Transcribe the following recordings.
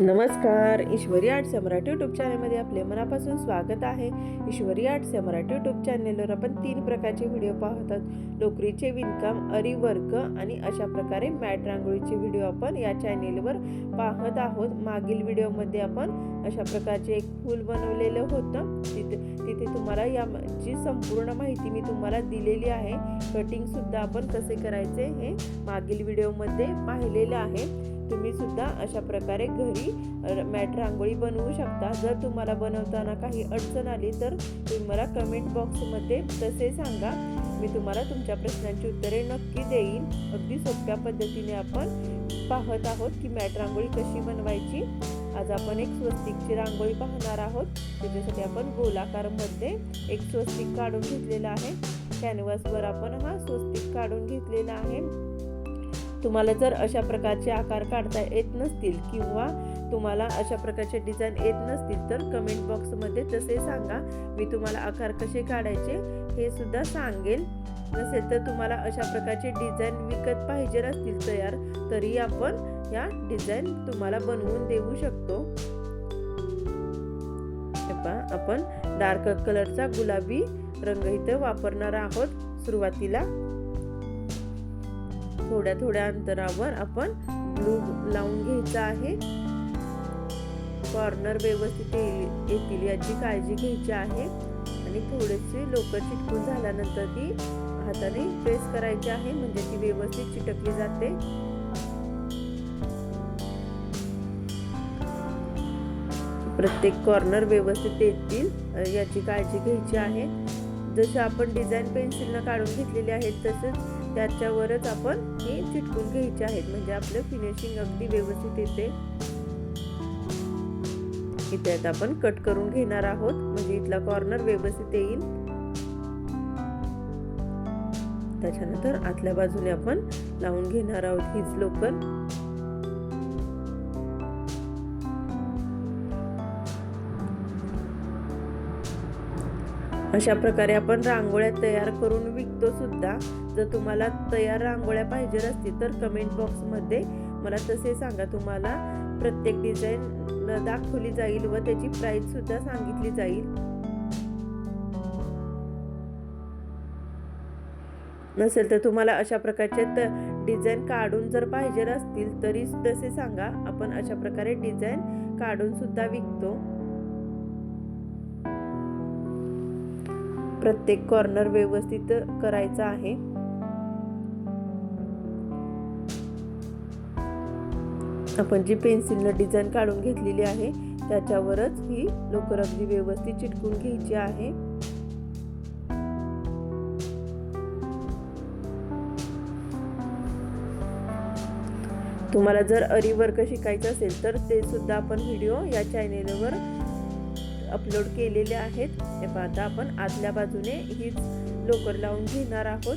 नमस्कार ईश्वरी आर्ट्स या मराठी यूट्यूब चॅनलमध्ये आपले मनापासून स्वागत आहे. ईश्वरी आर्ट्स या मराठी यूट्यूब चॅनलवर आपण तीन प्रकारचे व्हिडिओ पाहतात लोकरीचे विणकाम अरी वर्क आणि अशा प्रकारे मॅट रांगोळीचे व्हिडिओ आपण या चॅनेलवर पाहत आहोत. मागील व्हिडिओमध्ये आपण अशा प्रकारचे एक फूल बनवलेलं होतं. तिथे तिथे तुम्हाला याची संपूर्ण माहिती मी तुम्हाला दिलेली आहे कटिंगसुद्धा आपण कसे करायचे हे मागील व्हिडिओमध्ये पाहिलेलं आहे. तुम्ही सुद्धा अशा प्रकारे घरी मॅट रांगोळी बनवू शकता. जर तुम्हाला बनवताना काही अडचण आली तर तुम्ही मला कमेंट बॉक्समध्ये तसे सांगा. मी तुम्हाला तुमच्या प्रश्नांची उत्तरे नक्की देईन. अगदी सोप्या पद्धतीने आपण पाहत आहोत की मॅट रांगोळी कशी बनवायची. आज आपण एक स्वस्तिकची रांगोळी पाहणार आहोत. त्याच्यासाठी आपण गोलाकारमध्ये एक स्वस्तिक काढून घेतलेला आहे. कॅनव्हासवर आपण हा स्वस्तिक काढून घेतलेला आहे. तुम्हाला जर अशा प्रकारचे आकार काढता येत नसतील किंवा तुम्हाला अशा प्रकारचे डिझाईन येत नसतील तर कमेंट बॉक्समध्ये तसे सांगा. मी तुम्हाला आकार कसे काढायचे हे सुद्धा सांगेल नसेल तर तुम्हाला अशा प्रकारचे डिझाईन विकत पाहिजे असतील तयार तरी आपण या डिझाईन तुम्हाला बनवून देऊ शकतो. आपण डार्क कलरचा गुलाबी रंग इथं वापरणार आहोत. सुरुवातीला थोड्या थोड्या अंतरावर आपण ग्लू लावून घ्यायचा आहे. कॉर्नर व्यवस्थित येईल- येतील याची काळजी घ्यायची आहे. आणि थोडेसे लोकर चिटकून झाल्यानंतर ती हाताने प्रेस करायची आहे म्हणजे ती व्यवस्थित चिटकली जाते. प्रत्येक कॉर्नर व्यवस्थित येतील याची काळजी घ्यायची आहे. जसं आपण डिझाईन पेन्सिलनं काढून घेतलेली आहेत तसंच त्याच्यावरच आपण हे चिटकून घ्यायचे आहेत. म्हणजे आपलं फिनिशिंग अगदी व्यवस्थित येते. इथे आता आपण कट करून घेणार आहोत. म्हणजे इथला कॉर्नर व्यवस्थित येईल. त्याच्यानंतर आतल्या बाजूने आपण लावून घेणार आहोत हीच लोकर अशा प्रकारे आपण रांगोळ्या तयार करून विकतो सुद्धा जर तुम्हाला तयार रांगोळ्या पाहिजे असतील तर कमेंट बॉक्समध्ये मला तसे सांगा. तुम्हाला प्रत्येक डिझाईन दाखवली जाईल व त्याची प्राइस सुद्धा सांगितली जाईल. नसेल तर तुम्हाला अशा प्रकारचे त डिझाईन काढून जर पाहिजे असतील तरी तसे सांगा. आपण अशा प्रकारे डिझाईन काढून सुद्धा विकतो. प्रत्येक कॉर्नर व्यवस्थित करायचा आहे. आपण जी पेन्सिलनं डिझाईन काढून घेतलेली आहे त्याच्यावरच ही लोकर अगदी व्यवस्थित चिटकून घ्यायची आहे. तुम्हाला जर अरी वर्क शिकायचं असेल तर ते सुद्धा आपण व्हिडिओ या चॅनेलवर अपलोड केलेले आहेत. तेव्हा आता आपण आतल्या बाजूने हीच लोकर लावून घेणार आहोत.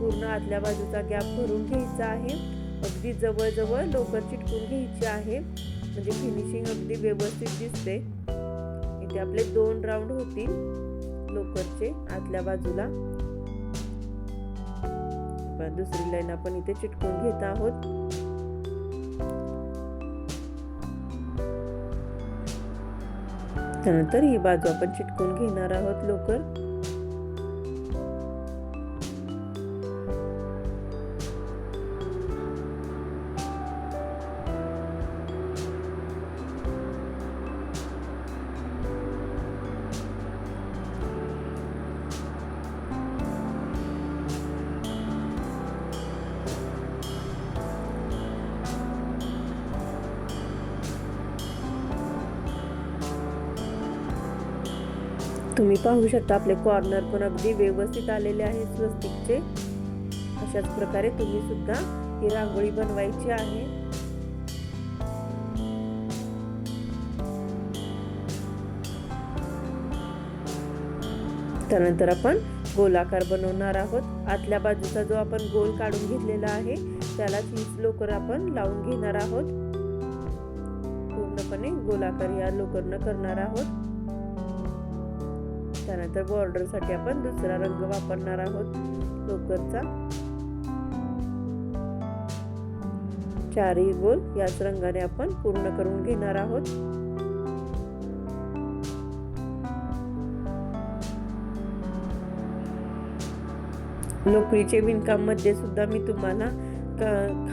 पूर्ण आतल्या बाजूचा गॅप भरून घ्यायचा आहे. अगदी जवळजवळ लोकर चिटकून घ्यायची आहे. म्हणजे फिनिशिंग अगदी व्यवस्थित दिसते. इथे आपले दोन राऊंड होतील लोकरचे आतल्या बाजूला. दुसरी लाईन आपण इथे चिटकून घेत आहोत. त्यानंतर ही बाजू आपण चिटकून घेणार आहोत लोकर तुम्ही पाहू शकता आपले कॉर्नर पण अगदी व्यवस्थित आलेले आहेत स्वस्तिकचे. अशाच प्रकारे तुम्ही सुद्धा ही रांगोळी बनवायची आहे. त्यानंतर आपण गोलाकार बनवणार आहोत. आतल्या बाजूचा जो आपण गोल काढून घेतलेला आहे त्याला हीच लोकर आपण लावून घेणार आहोत. पूर्णपणे गोलाकार या लोकरनं करणार आहोत. त्यानंतर बॉर्डरसाठी आपण दुसरा रंग वापरणार आहोत. लोकरचा. चारही गोल याच रंगाने आपण पूर्ण करून घेणार आहोत. लोकरीचे विणकाममध्ये सुद्धा मी तुम्हाला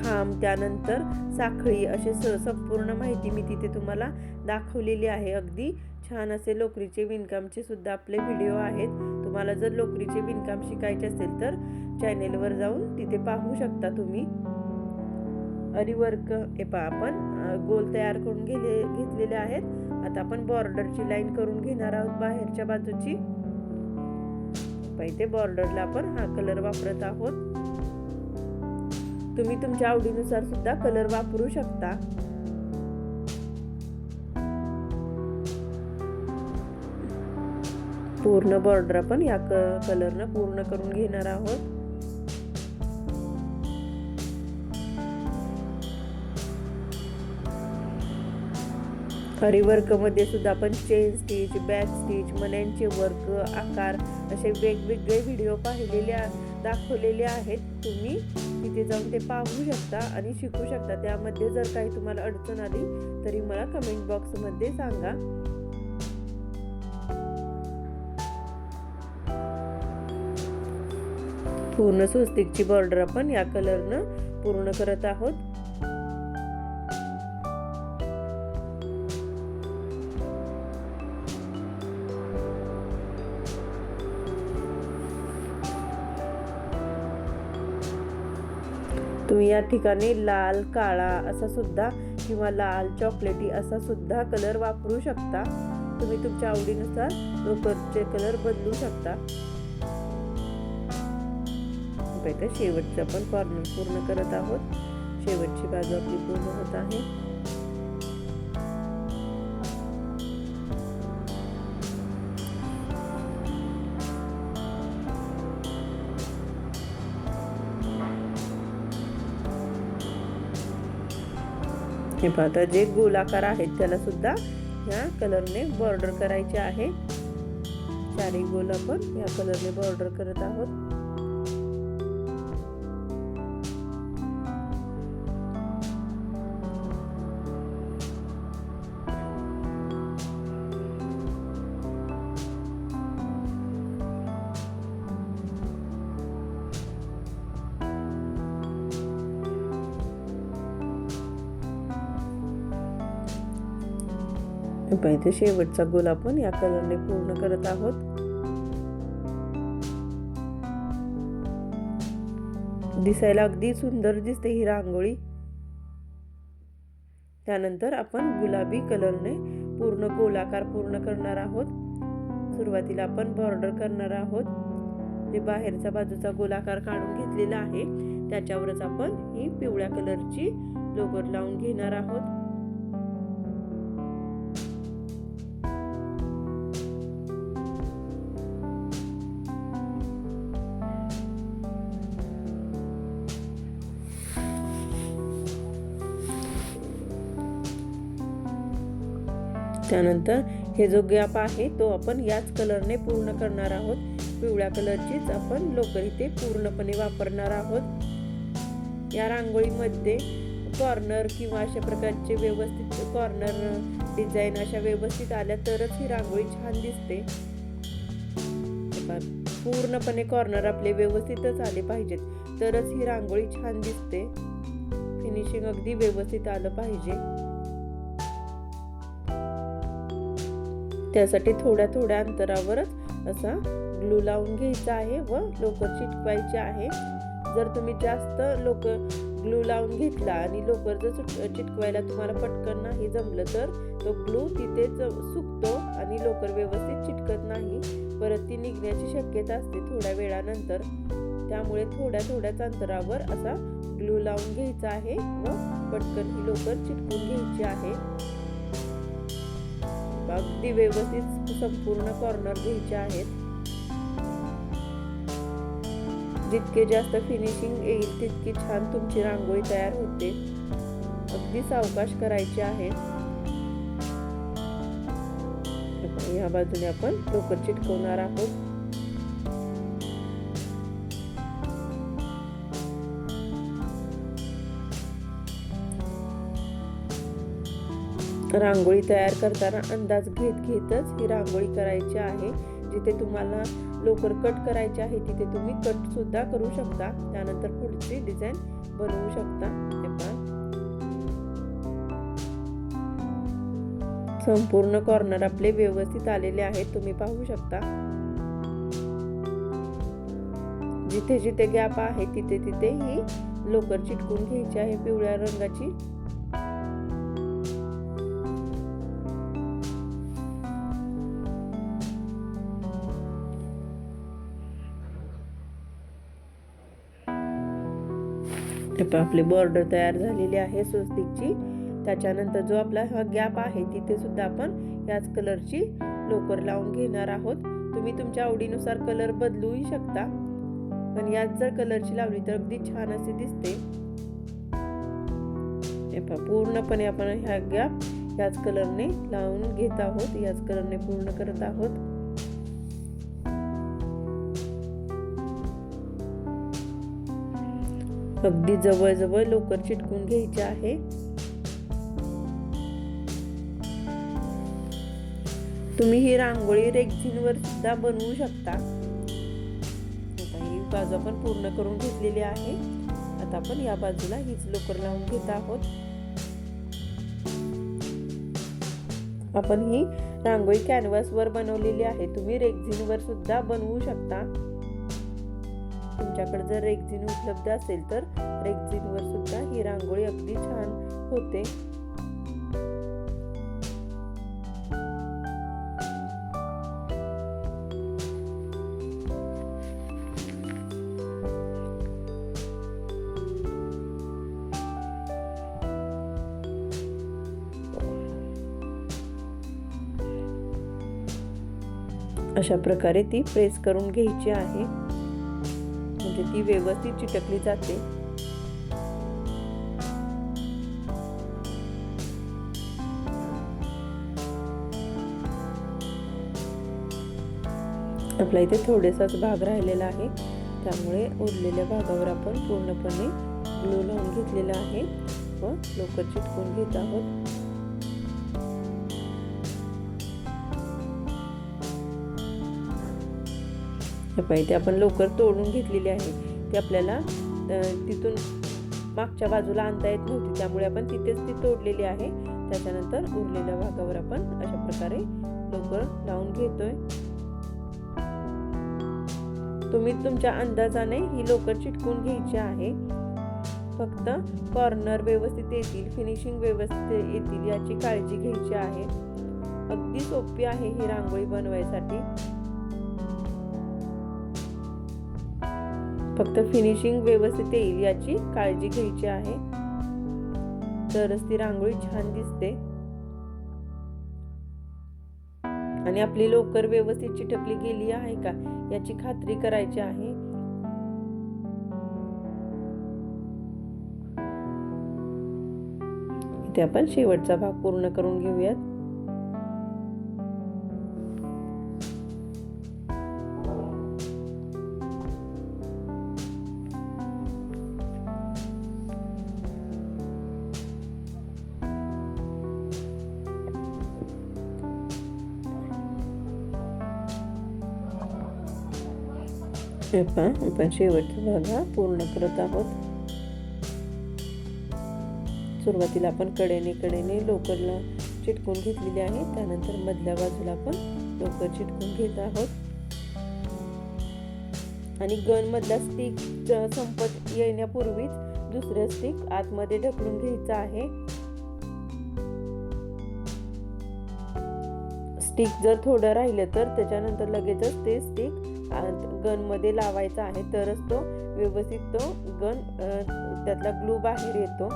खांब त्यानंतर साखळी असे स संपूर्ण माहिती मी तिथे तुम्हाला दाखवलेली आहे. अगदी छान असे लोकरीचे विणकामचे सुद्धा आपले व्हिडिओ आहेत. तुम्हाला जर लोकरीचे विणकाम शिकायचे असेल तर चॅनेलवर जाऊन तिथे पाहू शकता तुम्ही. अरिवर्क हे पहा आपण गोल तयार करून घेले घेतलेले आहेत. आता आपण बॉर्डरची लाईन करून घेणार आहोत बाहेरच्या बाजूची. इथे बॉर्डरला आपण हा कलर वापरत आहोत. तुम्ही तुमच्या आवडीनुसार सुद्धा कलर वापरू शकता. पूर्ण बॉर्डर आपण या कलरनं पूर्ण करून घेणार आहोत. मध्ये सुद्धा आपण चेन स्टिच बॅक स्टिच मण्यांचे वर्क आकार असे वेगवेगळे व्हिडिओ पाहिलेले दाखवलेले आहेत. तुम्ही तिथे जाऊन ते पाहू शकता आणि शिकू शकता. त्यामध्ये जर काही तुम्हाला अडचण आली तरी मला कमेंट बॉक्समध्ये सांगा. पूर्ण स्वस्तिकची बॉर्डर आपण या कलरनं पूर्ण करत आहोत. तुम्ही या ठिकाणी लाल काळा असा सुद्धा किंवा लाल चॉकलेटी असा सुद्धा कलर वापरू शकता. तुम्ही तुमच्या आवडीनुसार लोकरचे कलर बदलू शकता. इथे शेवटचं आपण कॉर्नर पूर्ण करत आहोत. शेवटची बाजू आपली पूर्ण होत आहे. हे पाहता जे गोलाकार आहेत त्याला सुद्धा ह्या कलरने बॉर्डर करायचे आहे. चारही गोल आपण या कलरने बॉर्डर करत आहोत. इथे शेवटचा गोल आपण या कलरने पूर्ण करत आहोत. दिसायला अगदी सुंदर दिसते ही रांगोळी. त्यानंतर आपण गुलाबी कलरने पूर्ण गोलाकार पूर्ण करणार आहोत. सुरुवातीला आपण बॉर्डर करणार आहोत. जे बाहेरच्या बाजूचा गोलाकार काढून घेतलेला आहे त्याच्यावरच आपण ही पिवळ्या कलरची लोगर लावून घेणार आहोत. त्यानंतर हे जो गॅप आहे तो आपण याच कलरने पूर्ण करणार आहोत. पिवळ्या कलरचीच आपण लोकर इथे पूर्णपणे वापरणार आहोत. या रांगोळीमध्ये कॉर्नर किंवा अशा प्रकारचे व्यवस्थित कॉर्नर डिझाईन अशा व्यवस्थित आल्या तरच ही रांगोळी छान दिसते. पूर्णपणे कॉर्नर आपले व्यवस्थितच आले पाहिजेत. तरच ही रांगोळी छान दिसते. फिनिशिंग अगदी व्यवस्थित आलं पाहिजे. त्यासाठी थोड्या थोड्या अंतरावरच असा ग्लू लावून घ्यायचा आहे व लोकर चिटकवायची आहे. जर तुम्ही जास्त लोक ग्लू लावून घेतला आणि लोकर जर चिटकवायला तुम्हाला पटकन नाही जमलं तर तो ग्लू तिथेच सुकतो आणि लोकर व्यवस्थित चिटकत नाही. परत ती निघण्याची शक्यता असते थोड्या वेळानंतर. त्यामुळे थोड्या थोड्याच अंतरावर असा ग्लू लावून घ्यायचा आहे व पटकन ही लोकर चिटकून घ्यायची आहे. अगदी व्यवस्थित संपूर्ण कॉर्नर घ्यायचे आहेत. जितके जास्त फिनिशिंग येईल तितकी छान तुमची रांगोळी तयार होते. अगदी सावकाश करायची आहे. या बाजूने आपण डोकर चिटकवणार आहोत. रांगोळी तयार करताना अंदाज घेत घेतच ही रांगोळी करायची आहे. जिथे तुम्हाला लोकर कट करायची आहे तिथे तुम्ही कट सुद्धा करू शकता. त्यानंतर पुढची डिझाईन बनवू शकता. हे पहा. संपूर्ण कॉर्नर आपले व्यवस्थित आलेले आहेत. तुम्ही पाहू शकता. जिथे जिथे गॅप आहे तिथे तिथे ही लोकर चिटकून घ्यायची आहे. पिवळ्या रंगाची आपली बॉर्डर तयार झालेली आहे स्वस्तिकची. त्याच्यानंतर जो आपला हा गॅप आहे तिथे सुद्धा आपण याच कलरची लोकर लावून घेणार आहोत. तुम्ही तुमच्या आवडीनुसार कलर बदलूही शकता. पण याच जर कलरची लावली तर अगदी छान असे दिसते. पूर्णपणे आपण ह्या गॅप याच कलरने लावून घेत आहोत याच कलरने पूर्ण करत आहोत. अगदी जवळजवळ लोकर चिटकून घ्यायचे आहे. तुम्ही ही रांगोळी रेक्झिनवर सुद्धा बनवू शकता. ही बाजू आपण पूर्ण करून घेतलेली आहे. आता आपण या बाजूला हीच लोकर लावून घेत आहोत. आपण ही रांगोळी कॅनव्हास वर बनवलेली आहे. तुम्ही रेक्झिनवर सुद्धा बनवू शकता. तुमच्याकडे जर रेग्झिन उपलब्ध असेल तर रेग्झिनवर सुद्धा ही रांगोळी अगदी छान होते. अशा प्रकारे ती प्रेस करून घ्यायची आहे. ती व्यवस्थित चिटकली जाते. आपल्या इथे थोडेसाच भाग राहिलेला आहे. त्यामुळे उरलेल्या भागावर आपण पूर्णपणे ग्लू लावून घेतलेला आहे. व लोकर चिटकून घेत आहोत. इथे आपण लवकर तोडून घेतलेली आहे. ती आपल्याला तिथून मागच्या बाजूला आणता येत नव्हती त्यामुळे आपण तिथेच ती तोडलेली आहे. त्याच्यानंतर उरलेल्या भागावर आपण अशा प्रकारे लवकर लावून घेतोय. तुम्ही तुमच्या अंदाजाने ही लोकर चिटकून घ्यायची आहे. फक्त कॉर्नर व्यवस्थित येतील फिनिशिंग व्यवस्थित येतील याची काळजी घ्यायची आहे. अगदी सोपी आहे ही रांगोळी बनवायसाठी. फक्त फिनिशिंग व्यवस्थित येईल याची काळजी घ्यायची आहे. तरच ती रांगोळी छान दिसते. आणि आपली लोकर व्यवस्थित चिटकली गेली आहे का याची खात्री करायची आहे. इथे आपण शेवटचा भाग पूर्ण करून घेऊयात. आपण शेवटचा भाग पूर्ण करत आहोत. सुरुवातीला आपण कडेने कडेने लोकरला चिटकून घेतलेली आहे. त्यानंतर मधल्या बाजूला आपण लोकर चिटकून घेत आहोत. आणि गन मधला स्टिक संपत येण्यापूर्वीच दुसरं स्टिक आतमध्ये ढकलून घ्यायचं आहे. स्टिक जर थोडं राहिलं तर त्याच्यानंतर लगेचच ते स्टिक गनमध्ये लावायचा आहे तरच तो व्यवस्थित तो गन त्यातला ग्लू बाहेर येतो.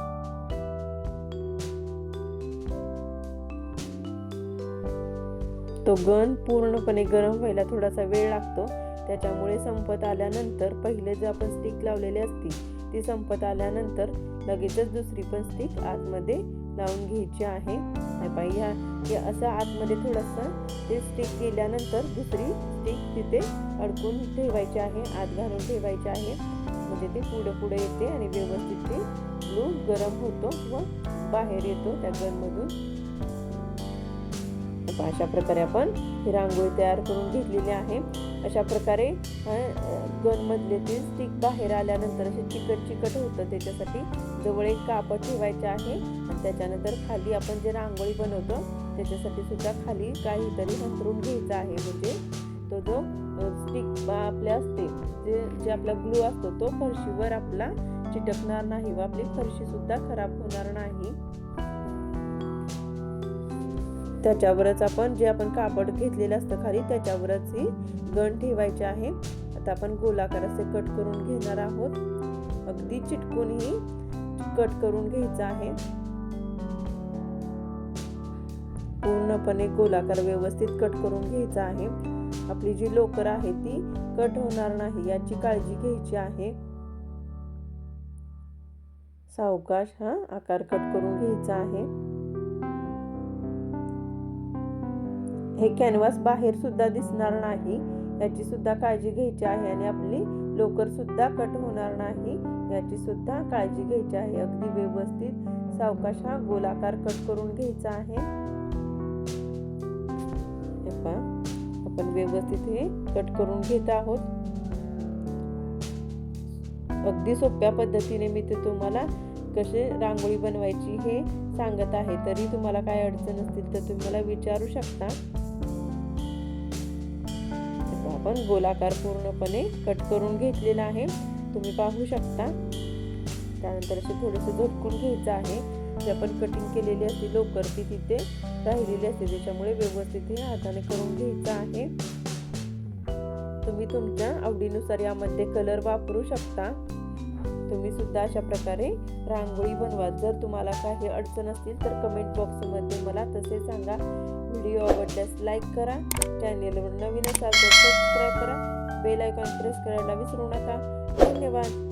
तो गन पूर्णपणे गरम व्हायला थोडासा वेळ लागतो. त्याच्यामुळे संपत आल्यानंतर पहिले जे आपण स्टिक लावलेली असती ती संपत आल्यानंतर लगेचच दुसरी पण स्टिक आतमध्ये लावून घ्यायची आहे. ह्या असं आतमध्ये थोडंसं ते स्टिक गेल्यानंतर दुसरी स्टिक तिथे अडकून ठेवायचे आहे आत घालून ठेवायचे आहे. म्हणजे ते पुढे पुढे येते आणि व्यवस्थित ते ग्लू गरम होतो व बाहेर येतो त्या गनमधून. अशा प्रकारे आपण ही रांगोळी तयार करून घेतलेली आहे. अशा प्रकारे गनमधले ते स्टिक बाहेर आल्यानंतर असे चिकट चिकट होतं. त्याच्यासाठी जवळ एक कापड ठेवायचे आहे. आणि त्याच्यानंतर खाली आपण जे रांगोळी बनवतो त्याच्यासाठी सुद्धा खाली काहीतरी अंतरून घ्यायचं आहे. म्हणजे तो जो स्टिक बा आपल्या असते. जे जे आपला ग्लू असतो तो फरशीवर आपला चिटकणार नाही व आपली फरशी सुद्धा खराब होणार नाही. त्याच्यावरच आपण जे आपण कापड घेतलेलं असतं खाली त्याच्यावरच ही गण ठेवायचे आहे. आता आपण गोलाकार असे कट करून घेणार आहोत. अगदी चिटकूनही कट करून घ्यायचं आहे. पूर्णपणे गोलाकार व्यवस्थित कट करून घ्यायचा आहे. आपली जी लोकर आहे ती कट होणार नाही याची काळजी घ्यायची आहे. सावकाश हा आकार कट करून घ्यायचा आहे. हे कॅनव्हास बाहेर सुद्धा दिसणार नाही याची सुद्धा काळजी घ्यायची आहे आणि आपली लोकर सुद्धा कट होणार नाही याची सुद्धा काळजी घ्यायची आहे. अगदी व्यवस्थित सावकाश हा गोलाकार कट करून घ्यायचा आहे. आपण व्यवस्थित हे कट करून घेत आहोत. अगदी सोप्या पद्धतीने मी ते तुम्हाला कसे रांगोळी बनवायची हे सांगत आहे. तरी तुम्हाला काय अडचण असतील तर तुम्ही मला विचारू शकता. आपण गोलाकार पूर्णपणे कट करून घेतलेला आहे. तुम्ही पाहू शकता. त्यानंतर असे थोडेसे झटकून घ्यायचं आहे. जे आपण कटिंग केलेली असते लोकर ती तिथे राहिलेली असते. त्याच्यामुळे व्यवस्थित हे हाताने करून घ्यायचं आहे. तुम्ही तुमच्या आवडीनुसार यामध्ये कलर वापरू शकता. तुम्ही सुद्धा अशा प्रकारे रांगोळी बनवा जर तुम्हाला काही अडचण असतील तर कमेंट बॉक्समध्ये मला तसे सांगा. व्हिडिओ आवडल्यास लाईक करा. चॅनेलवर नवीन असाल तर सबस्क्राईब करा. बेल आयकॉन प्रेस करायला विसरू नका. धन्यवाद.